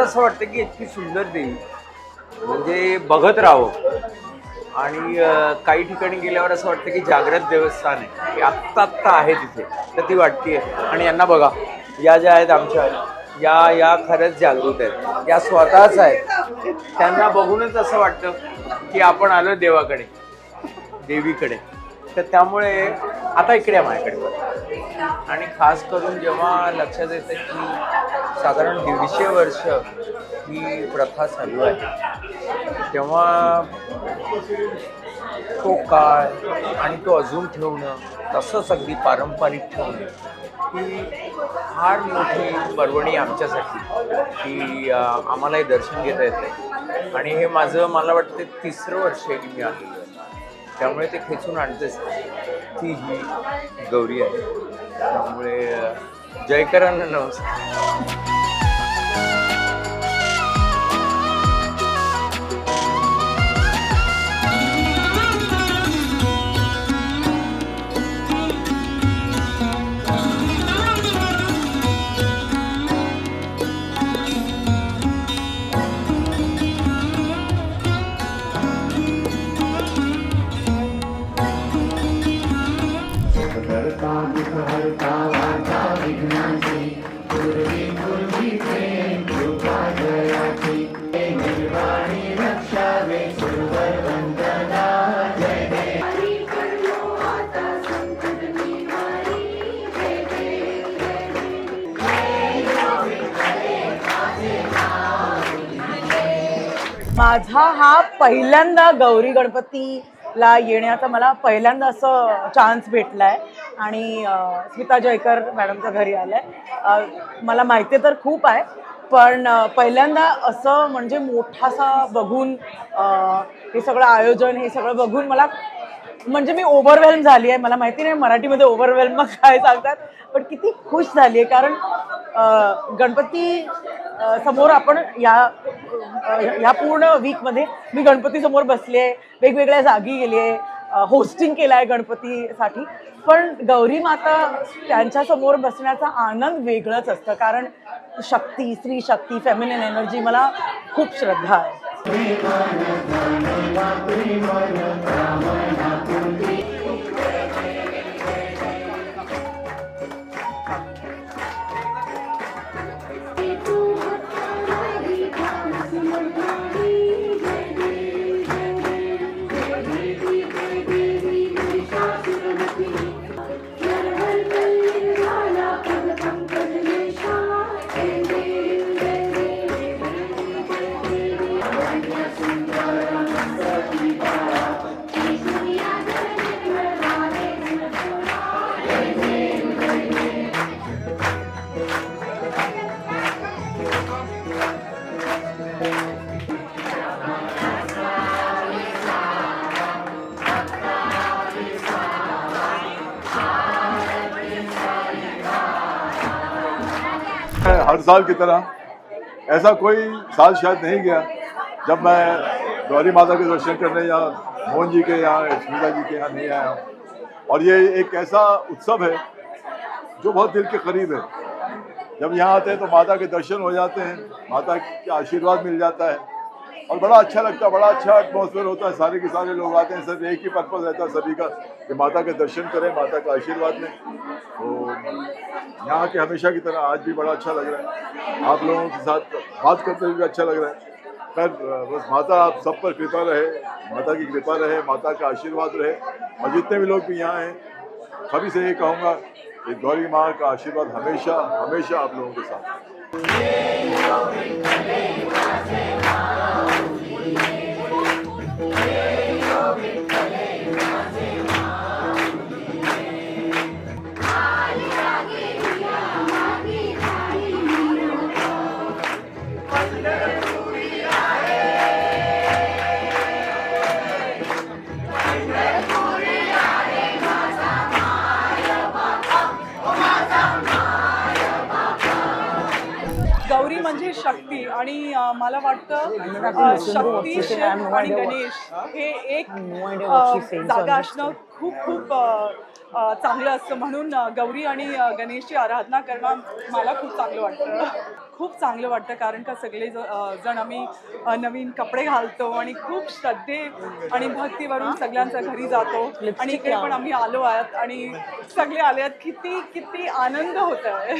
आता असं वाटतं की इतकी सुंदर देवी. म्हणजे बघत राहावं. आणि काही ठिकाणी गेल्यावर असं वाटतं की जागृत देवस्थान आहे. की आत्ता आत्ता आहे तिथे. तर ती वाटते आणि यांना बघा. या ज्या आहेत आमच्या या या खरंच जागृत आहेत. या स्वतःच आहेत. त्यांना बघूनच असं वाटतं की आपण आलो देवाकडे. देवीकडे. तर त्यामुळे आता इकडे माझ्याकडे आणि खास करून जेव्हा लक्षात येतं की साधारण दीडशे वर्ष ही प्रथा चालू आहे तेव्हा तो काळ आणि तो अजून ठेवणं तसंच अगदी पारंपरिक ठेवणं ही फार मोठी पर्वणी आमच्यासाठी की आम्हालाही दर्शन घेता येतं आणि हे माझं मला वाटतं तिसरं वर्ष आहे मी आलेलं त्यामुळे ते खेचून आणतेच. ती ही गौरी आहे. त्यामुळे जयकरांना नमस्कार. पहिल्यांदा गौरी गणपतीला येण्याचा मला पहिल्यांदा असं चान्स भेटलाय. आणि स्मिता जयकर मॅडमच्या घरी आलं आहे मला माहिती तर खूप आहे पण पहिल्यांदा असं म्हणजे मोठासा बघून हे सगळं आयोजन हे सगळं बघून मला म्हणजे मी ओव्हरवेल्म झाली आहे. मला माहिती नाही मराठीमध्ये ओव्हरवेल्म मग काय सांगतात. पण किती खुश झाली आहे. कारण गणपती समोर आपण या ह्या या पूर्ण वीकमध्ये मी गणपती समोर बसली आहे. वेगवेगळ्या जागी गेली आहे. होस्टिंग केलं आहे गणपतीसाठी. पण गौरी माता त्यांच्यासमोर बसण्याचा आनंद वेगळंच असतं. कारण शक्ती स्त्री शक्ती फेमिनिन एनर्जी मला खूप श्रद्धा आहे. साल की तरह, ऐसा कोई साल शायद नहीं गया जब मैं गौरी माता के दर्शन करने या मोहन जी के यहाँ स्मिता जी के यहाँ नहीं आया और ये एक ऐसा उत्सव है जो बहुत दिल के करीब है। जब यहाँ आते हैं तो माता के दर्शन हो जाते हैं, माता का आशीर्वाद मिल जाता है। और बड़ा अच्छा लगता है, बड़ा अच्छा एटमोसफेयर होता है। सारे के सारे लोग आते हैं, सब एक ही पर्पज रहता है सभी का, कि माता के दर्शन करें, माता का आशीर्वाद लें। तो यहाँ के हमेशा की तरह आज भी बड़ा अच्छा लग रहा है। आप लोगों के साथ बात करते हुए भी अच्छा लग रहा है। खैर बस माता, आप सब पर कृपा रहे, माता की कृपा रहे, माता का आशीर्वाद रहे। और जितने भी लोग भी यहाँ हैं, सभी से ये कहूँगा कि गौरी माँ का आशीर्वाद हमेशा हमेशा आप लोगों के साथ। म्हणजे शक्ती आणि मला वाटतं अं, शक्ती शिव आणि गणेश हे एक अं, जागा असणं खूप खूप चांगलं असतं. म्हणून गौरी आणि अं, गणेशची आराधना करणं मला खूप चांगलं वाटतं. खूप चांगलं वाटतं कारण का सगळे ज- अ, जण आम्ही अ, नवीन कपडे घालतो आणि खूप श्रद्धे आणि भक्तीवरून सगळ्यांच्या घरी जातो. आणि इकडे पण आम्ही आलो आहोत आणि सगळे आले आहेत. किती किती आनंद होत आहे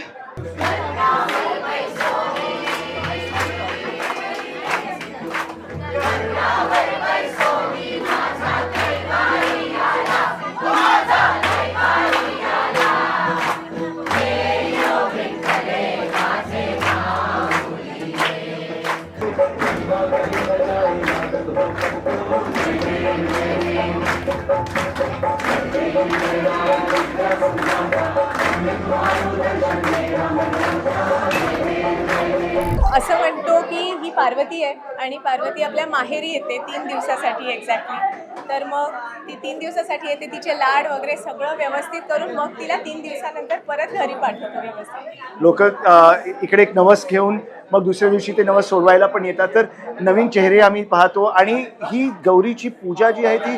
असं म्हणतो की ही पार्वती आहे आणि पार्वती आपल्या माहेरी येते तीन दिवसासाठी एक्झॅक्टली तर मग ती तीन दिवसासाठी येते तिचे लाड वगैरे सगळं व्यवस्थित करून मग तिला तीन दिवसानंतर परत घरी पाठवतो व्यवस्थित. लोक इकडे एक नवस घेऊन मग दुसऱ्या दिवशी ते नवस सोडवायला पण येतात. तर नवीन चेहरे आम्ही पाहतो आणि ही गौरीची पूजा जी आहे ती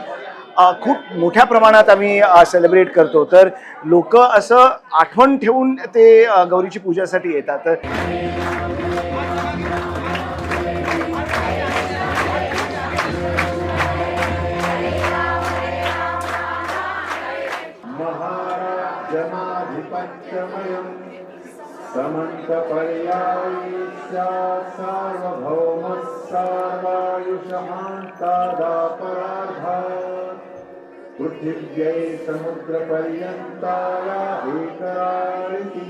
खूप मोठ्या प्रमाणात आम्ही सेलिब्रेट करतो. तर लोक असं आठवण ठेवून ते गौरीची पूजासाठी येतात. तर महाराजमाधिपत्यमयम् सार्वभौमः सार्वायुषमान्तादापराधात् पृथिव्यै समुद्रपर्यन्ताया एकराळिति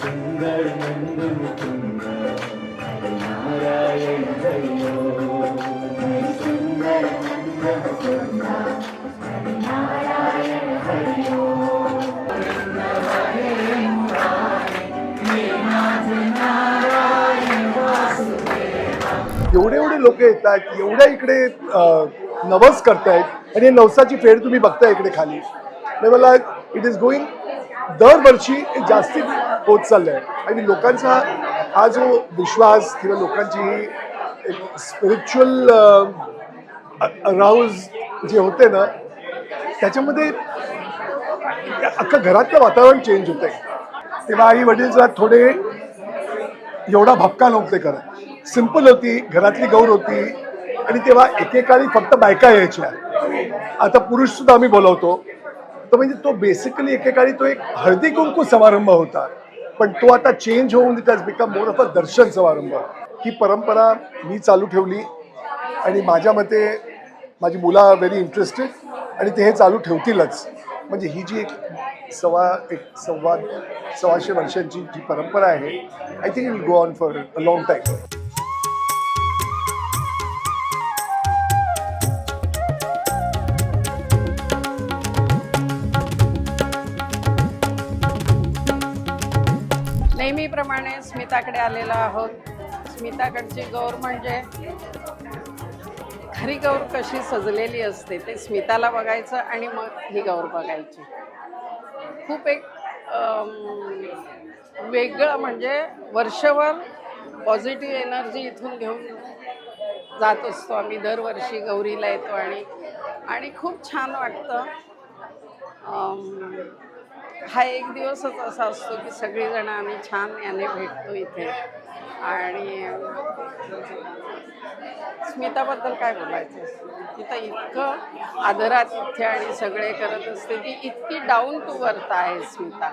सुन्दर नन्दमुकुन्द नारायण हरियो सुन्दर नन्दमुकुन्द एवढे एवढे लोक येतात एवढ्या इकडे नवस करतायत आणि नवसाची फेड तुम्ही बघताय इकडे खाली. म्हणजे मला इट इज गोईंग दरवर्षी जास्ती होत चाललं आहे आणि लोकांचा हा जो विश्वास किंवा लोकांची ही एक स्पिरिच्युअल राऊज जे होते ना त्याच्यामध्ये अख्खं घरातलं वातावरण चेंज होतंय. तेव्हा आई वडील जरा थोडे एवढा भपका नव्हते करत. सिंपल होती घरातली गौर होती. आणि तेव्हा एकेकाळी फक्त बायका यायच्या. आता पुरुष सुद्धा आम्ही बोलवतो. तर म्हणजे तो बेसिकली एकेकाळी तो एक हळदी कुंकू समारंभ होता. पण तो आता चेंज होऊन it has become more of a दर्शन समारंभ. ही परंपरा मी चालू ठेवली आणि माझ्या मते माझी मुलं व्हेरी इंटरेस्टेड आणि ते हे चालू ठेवतीलच. म्हणजे ही जी एक सव्वा एक सव्वा सव्वाशे वर्षांची जी परंपरा आहे I think will go on for a long time नेहमीप्रमाणे स्मिताकडे आलेलो आहोत. स्मिताकडची गौर म्हणजे खरी गौर कशी सजलेली असते ते स्मिताला बघायचं आणि मग ही गौर बघायची. खूप एक वेगळं म्हणजे वर्षभर पॉझिटिव्ह एनर्जी इथून घेऊन जात असतो आम्ही. दरवर्षी गौरीला येतो आणि आणि खूप छान वाटतं. हा एक दिवसच असा असतो की सगळीजण आम्ही छान याने भेटतो इथे. आणि स्मिताबद्दल काय बोलायचं? तिथं इतकं आदरात इथे आणि सगळे करत असते ती इतकी डाऊन टू वर्थ आहे स्मिता.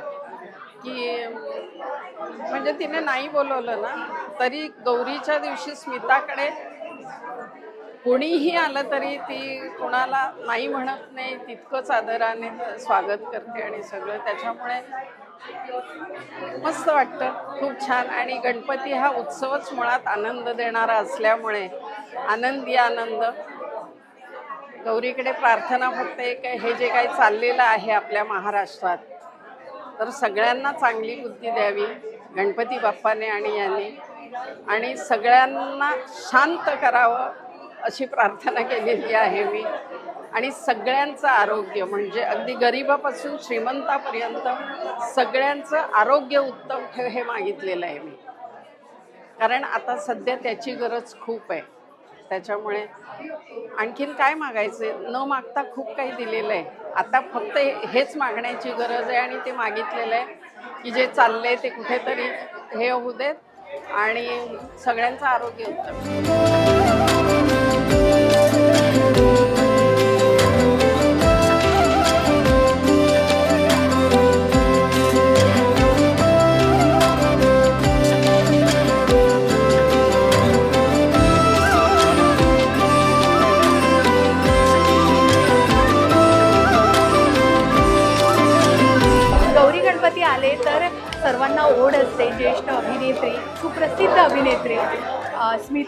की म्हणजे तिने नाही बोलवलं ना तरी गौरीच्या दिवशी स्मिताकडे कोणीही आलं तरी ती कोणाला नाही म्हणत नाही तितकंच आदराने स्वागत करते आणि सगळं. त्याच्यामुळे मस्त वाटतं. खूप छान. आणि गणपती हा उत्सवच मुळात आनंद देणारा असल्यामुळे आनंदी आनंद. गौरीकडे प्रार्थना फक्त एक हे जे काही चाललेलं आहे आपल्या महाराष्ट्रात तर सगळ्यांना चांगली बुद्धी द्यावी गणपती बाप्पाने आणि यांनी. आणि सगळ्यांना शांत करावं अशी प्रार्थना केलेली आहे मी. आणि सगळ्यांचं आरोग्य म्हणजे अगदी गरिबापासून श्रीमंतापर्यंत सगळ्यांचं आरोग्य उत्तम ठेव हे मागितलेलं आहे मी. कारण आता सध्या त्याची गरज खूप आहे. त्याच्यामुळे आणखीन काय मागायचं न मागता खूप काही दिलेलं आहे. आता फक्त हेच मागण्याची गरज आहे आणि ते मागितलेलं आहे की जे चाललंय ते कुठेतरी हे होऊ देत आणि सगळ्यांचं आरोग्य उत्तम.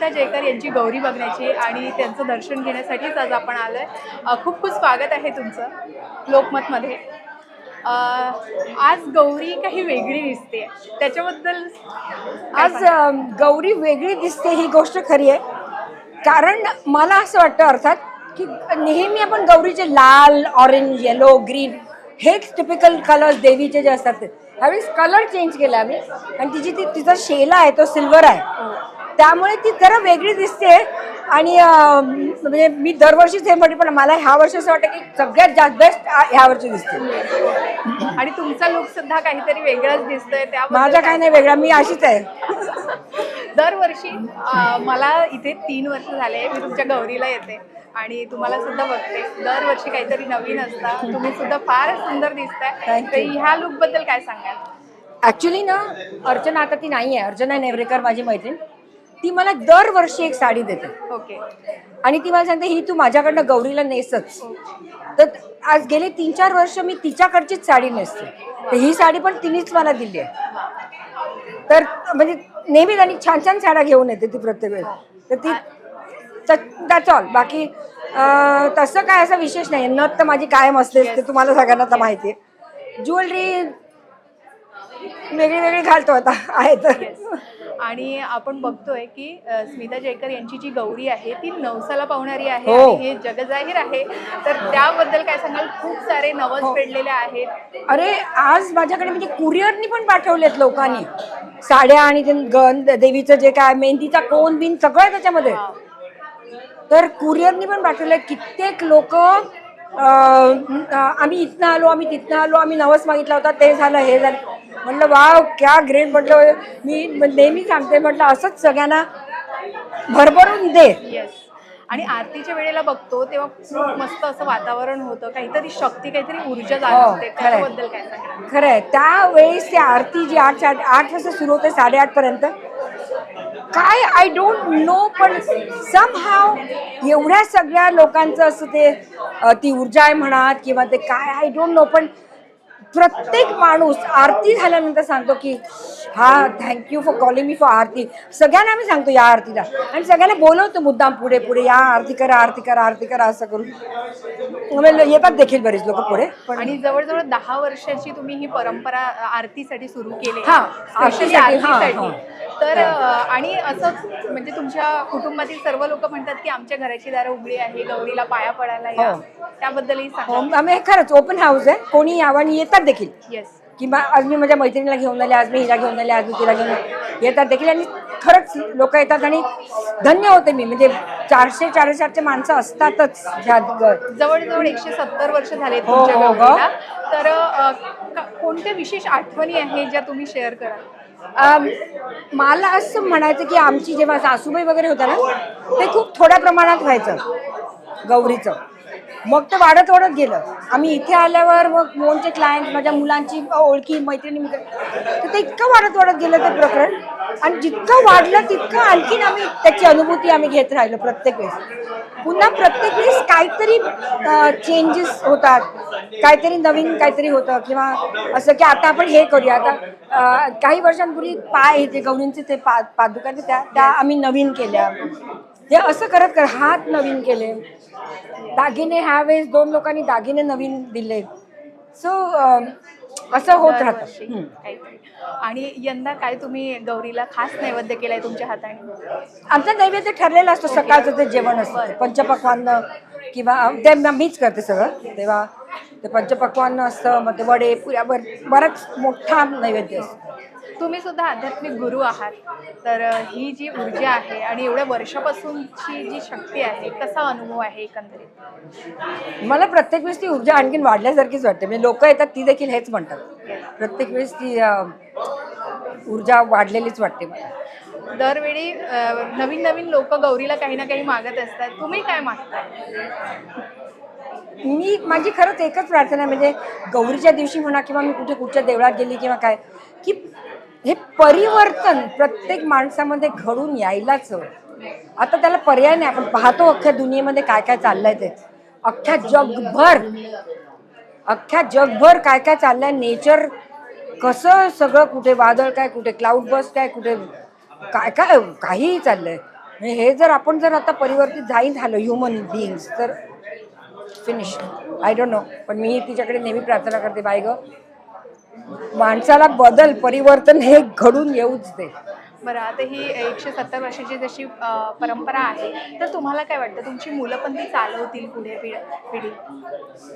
अ, स्मिता जयकर यांची गौरी बघण्याची आणि त्यांचं दर्शन घेण्यासाठीच आज आपण आलो आहे खूप खूप स्वागत आहे तुमचं लोकमतमध्ये. आज गौरी काही वेगळी दिसते. त्याच्याबद्दल आज गौरी वेगळी दिसते ही गोष्ट खरी आहे. कारण मला असं वाटतं अर्थात की नेहमी आपण गौरीचे लाल ऑरेंज येलो ग्रीन हेच टिपिकल कलर्स देवीचे जे असतात ते. ह्यावेळेस कलर चेंज केला आम्ही. आणि तिची ती तिचा शेला आहे तो सिल्वर आहे. त्यामुळे ती जरा वेगळी दिसते. आणि म्हणजे मी दरवर्षीच हे म्हणते पण मला ह्या वर्षी असं वाटतं की सगळ्यात जास्त बेस्ट ह्या वर्षी दिसते. आणि तुमचा लुक सुद्धा काहीतरी वेगळाच दिसतोय त्याबद्दल माझा काय नाही वेगळा मी अशीच आहे. दरवर्षी मला इथे तीन वर्ष झाले मी तुमच्या गौरीला येते आणि तुम्हाला सुद्धा बघते. दरवर्षी काहीतरी नवीन असतं. तुम्ही सुद्धा फार सुंदर दिसताय. तर. ह्या लुकबद्दल काय सांगाल? ऍक्च्युली ना अर्चना आता ती नाही आहे अर्चना नेवरेकर माझी मैत्रीण. ती मला दरवर्षी एक साडी देते. ओके. आणि ती मला सांगते ही तू माझ्याकडनं गौरीला नेसच. तर आज गेले तीन चार वर्ष मी तिच्याकडचीच साडी नेसते. तर ही साडी पण तिनेच मला दिली आहे. तर म्हणजे नेहमी आणि छान छान साड्या घेऊन येते ती प्रत्येक वेळेस. तर ती दॅट्स ऑल बाकी अं, तसं काय असं विशेष नाही नथ तर माझी कायम असतेच ते तुम्हाला सगळ्यांना तर माहिती आहे. ज्वेलरी वेगळी वेगळी घालतो आता आहे तर. आणि आपण बघतोय की अ, स्मिता जयकर यांची जी गौरी आहे ती नवसाला पावणारी आहे हो. आणि हे जगजाहीर आहे. तर त्याबद्दल काय सांगाल? खूप सारे नवस पेडलेले आहेत. अरे आज माझ्याकडे म्हणजे कुरिअरनी पण पाठवलेत लोकांनी. साड्या आणि ते गन देवीचं जे काय मेहंदीचा कोण बिन सगळं आहे त्याच्यामध्ये तर कुरिअरनी पण पाठवले कित्येक लोक आम्ही इथनं आलो आम्ही तिथनं आलो आम्ही नवस मागितला होता ते झालं हे झालं. म्हटलं वाव क्या ग्रेट म्हटलं मी नेहमी सांगते म्हटलं असंच सगळ्यांना भरभरून दे. येस आणि आरतीच्या वेळेला बघतो तेव्हा खूप मस्त असं वातावरण होतं. काहीतरी शक्ती काहीतरी ऊर्जा जाणवते खरंय. त्याबद्दल काय सांगाल? खरं आहे त्यावेळेस ती आरती जी आठ साडे आठ वाजता सुरू होते साडेआठ पर्यंत काय आय डोंट नो पण सम हाव एवढ्या सगळ्या लोकांचं असं ते ती ऊर्जा आहे म्हणा किंवा ते काय आय डोंट नो पण प्रत्येक माणूस आरती झाल्यानंतर सांगतो की हा thank you for calling me for aarti. सगळ्यांना आम्ही सांगतो या आरतीला. आणि सगळ्यांना बोलवतो मुद्दाम पुढे पुढे या आरती करा आरती करा आरती करा असं करून. म्हणजे येतात देखील बरेच लोक पुढे आणि जवळजवळ दहा वर्षाची तुम्ही ही परंपरा आरतीसाठी सुरू केली. हा, हा, तर आणि असंच म्हणजे तुमच्या कुटुंबातील सर्व लोक म्हणतात की आमच्या घराची दारं उघडी आहे गौरीला पाया पडायला या. हो. त्याबद्दलही हो, सांगा आम्ही खरंच ओपन हाऊस आहे. कोणी यावं आणि येतात देखील. येस किंवा आज मी माझ्या मैत्रिणीला घेऊन आले आज मी हिला घेऊन आले आज मी तिला घेऊन आले. येतात देखील आणि खरंच लोक येतात आणि धन्य होते मी. म्हणजे चारशे साडेचारशे माणसं असतातच ह्या ग- जवळजवळ एकशे सत्तर वर्ष झाले हो, तुमच्या हो, हो. तर अ, का- कोणत्या विशेष आठवणी आहे ज्या तुम्ही शेअर कराल? अम, मला असं म्हणायचं की आमची जेव्हा सासूबाई वगैरे होत्या ना ते खूप थोड्या प्रमाणात व्हायचं. गौरीचं. मग ते वाढत वाढत गेलं. आम्ही इथे आल्यावर मग मोनचे क्लायंट माझ्या मुलांची ओळखी मैत्रिणी मित्र तर ते इतकं वाढत वाढत गेलं ते प्रकरण. आणि जितकं वाढलं तितकं आणखीन आम्ही त्याची अनुभूती आम्ही घेत राहिलो प्रत्येक वेळेस. पुन्हा प्रत्येक वेळेस काहीतरी चेंजेस होतात. काहीतरी नवीन काहीतरी होतं किंवा असं की आता आपण हे करूया. आता काही वर्षांपूर्वी पाय ते गौरींचे ते पा पादुका त्या त्या आम्ही नवीन केल्या. हे असं करत कर हात नवीन केले. दागिने ह्या वेळेस दोन लोकांनी दागिने नवीन दिले. सो असं होत दरवर्षी राहतं. काहीतरी. आणि यंदा काय तुम्ही गौरीला खास नैवेद्य केलाय तुमच्या हाताने? आमचं नैवेद्य ठरलेलं असतं सकाळचं ते जेवण असतं पंचपक्वान्न किंवा ते म- मीच करते सगळं. तेव्हा ते पंचपक्वान्न असतं मग ते वडे पुऱ्या बर बराच मोठा नैवेद्य असतो. तुम्ही सुद्धा आध्यात्मिक गुरु आहात. तर ही जी ऊर्जा आहे आणि एवढ्या वर्षापासूनची जी शक्ती आहे कसा अनुभव आहे एकंदरीत? मला प्रत्येक वेळेस ती ऊर्जा आणखीन वाढल्यासारखीच वाटते. म्हणजे लोक येतात ती देखील हेच म्हणतात. प्रत्येक वेळेस ती ऊर्जा वाढलेलीच वाटते मला. दरवेळी नवीन नवीन लोक गौरीला काही ना काही मागत असतात. तुम्ही काय मागता मी माझी खरंच एकच प्रार्थना म्हणजे गौरीच्या दिवशी म्हणा किंवा मी कुठे कुठच्या देवळात गेली किंवा काय की हे परिवर्तन प्रत्येक माणसामध्ये घडून यायलाच. हवं आता त्याला पर्याय नाही. आपण पाहतो अख्ख्या दुनियेमध्ये काय काय चाललंय ते. अख्ख्या जगभर अख्ख्या जगभर काय काय चाललंय? नेचर कसं सगळं कुठे वादळ काय कुठे क्लाउड बस काय कुठे काय काय काहीही चाललंय. हे जर आपण जर आता परिवर्तित जाई झालं ह्युमन बिईंग्स तर फिनिश आय डोंट नो पण मी तिच्याकडे नेहमी प्रार्थना करते बाय ग माणसाला बदल परिवर्तन हे घडून येऊच दे. बरं आता ही एकशे सत्तर वर्षाची जशी परंपरा आहे तर तुम्हाला काय वाटतं? तुमची मुलं पण ती चालवतील पुढे पिढ पिढी?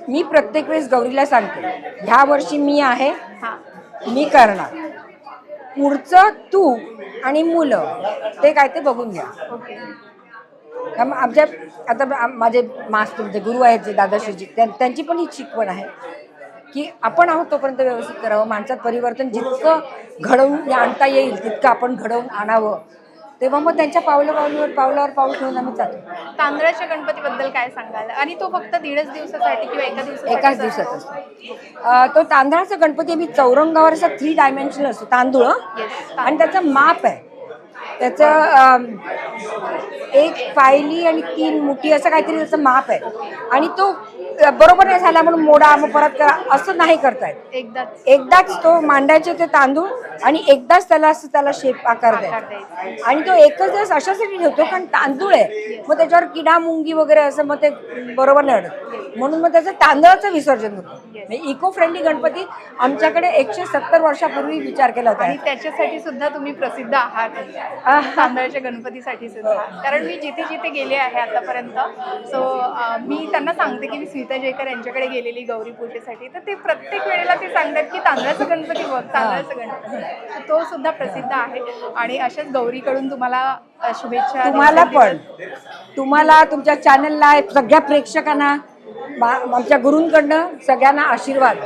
मी प्रत्येक वेळेस गौरीला सांगते ह्या वर्षी मी आहे हां. मी करणार. पुढचं तू आणि मुलं ते काय ते बघून घ्या. ओके. कारण आमच्या आता आम- माझे मास्टर जे गुरु आहेत जे दादाश्रीजी त्यां- त्यांची पण ही शिकवण आहे. की आपण आहोत तोपर्यंत व्यवस्थित करावं. माणसात परिवर्तन जितकं घडवून आणता येईल तितकं आपण घडवून आणावं. तेव्हा मग त्यांच्या पावलं पावलीवर पावलावर पाऊल ठेवून आम्ही जातो. तांदळाच्या गणपतीबद्दल काय सांगाल? आणि तो फक्त दीडच दिवसासाठी किंवा एका दिवसासाठी एकाच दिवसात असतो. तो तांदळाचा गणपती आम्ही चौरंगावर असा थ्री डायमेन्शनल असतो तांदूळ आणि त्याचं माप आहे. त्याचं एक पायली आणि तीन मुठी असं काहीतरी त्याचं माप आहे. आणि तो बरोबर नाही झाला म्हणून मोडा मग परत करा असं नाही करतायत. एकदाच. एकदाच तो मांडायचे ते तांदूळ आणि एकदाच त्याला असं त्याला शेप आकार द्यायचा. आणि तो एकच दिवस अशासाठी ठेवतो कारण तांदूळ आहे. मग त्याच्यावर किडा मुंगी वगैरे असं मग ते बरोबर नाही अडत म्हणून मग त्याचं तांदळाचं विसर्जन होतं. इको फ्रेंडली गणपती आमच्याकडे एकशे सत्तर वर्षापूर्वी विचार केला आणि होता त्याच्यासाठी सुद्धा तुम्ही प्रसिद्ध आहात. आहा. तांदळाच्या गणपतीसाठी सुद्धा कारण मी जिथे जिथे गेले आहे आतापर्यंत सो मी त्यांना सांगते की मी स्मिता जयकर यांच्याकडे गेलेली गौरी पूजेसाठी. तर ते प्रत्येक वेळेला ते सांगतात की तांदळाचा गणपती बघ तांदळाचा गणपती. तो सुद्धा प्रसिद्ध आहे. आणि अशाच गौरीकडून तुम्हाला शुभेच्छा तुम्हाला पण. तुम्हाला तुमच्या चॅनलला सगळ्या प्रेक्षकांना आमच्या गुरूंकडनं सगळ्यांना आशीर्वाद.